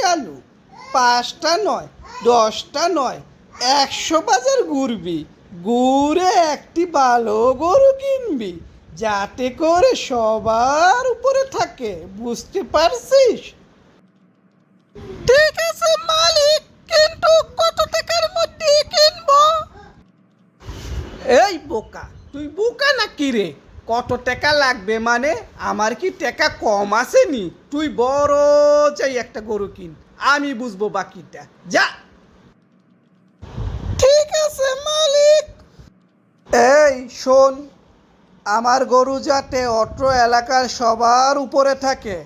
গেল। পাঁচটা নয়, দশটা নয়, একশো বাজার ঘুরবি। ঘুরে একটি ভালো গরু কিনবি, যাতে করে সবার উপরে থাকে, বুঝতে পারছিস? ঠিক আছে মালিক, কিন্তু কত টাকার মধ্যে কিনবো? এই বোকা, তুই বোকা না কি রে? কত টাকা লাগবে মানে? আমার কি টাকা কম আসেনি? তুই বড় চাই একটা গরু কিন। আমি বুঝব বাকিটা। যা। ঠিক আছে, মালিক। এই, শোন। আমার গরু যাতে অত্র এলাকার সবার উপরে থাকে।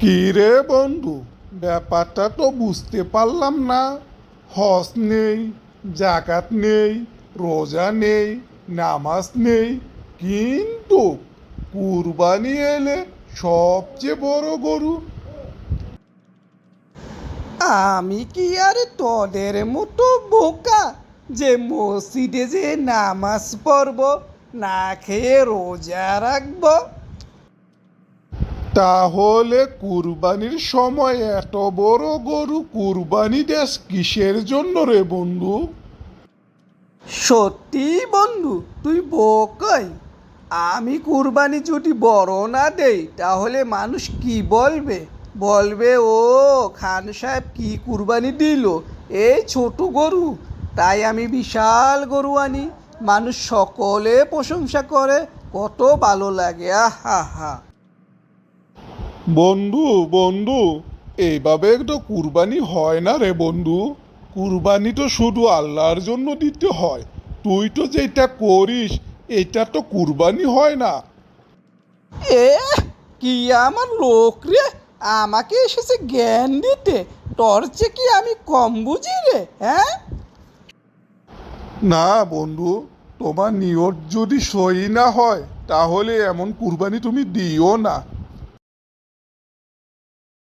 কি রে বন্ধু? ব্যাপারটা তো বুঝতে পারলাম না। হস নেই, জাকাত নেই, রোজা নেই নামাজ নেই কিন্তু কুরবানি এলে সবচেয়ে বড় গরু। আমি কি আর তোদের মতো বোকা যে মসজিদে যে নামাজ পড়ব না খেয়ে রোজা রাখব? তাহলে কুরবানির সময় এত বড় গরু কুরবানি দেশ কিসের জন্য রে বন্ধু? সত্যি বন্ধু, তুই বোকাই। আমি কুরবানি যদি বড় না দেই, তাহলে মানুষ কি বলবে? বলবে, ও, খান সাহেব কি কুরবানি দিল? এই ছোট গরু, তাই আমি বিশাল গরু আনি। মানুষ সকলে প্রশংসা করে, কত ভালো লাগে, আহা, হা। বন্ধু বন্ধু এইভাবে তো কুরবানি হয় না রে বন্ধু। কুরবানি তো শুধু আল্লাহর জন্য দিতে হয়। তুই তো যেটা করিস এটা তো কুরবানি হয় না। এ কি আমার লোক রে? আমাকে এসেছে জ্ঞান দিতে। তোর চেয়ে কি আমি কম বুঝি রে হ্যাঁ? না বন্ধু তোমার নিয়ত যদি সই না হয় তাহলে এমন কুরবানি তুমি দিও না।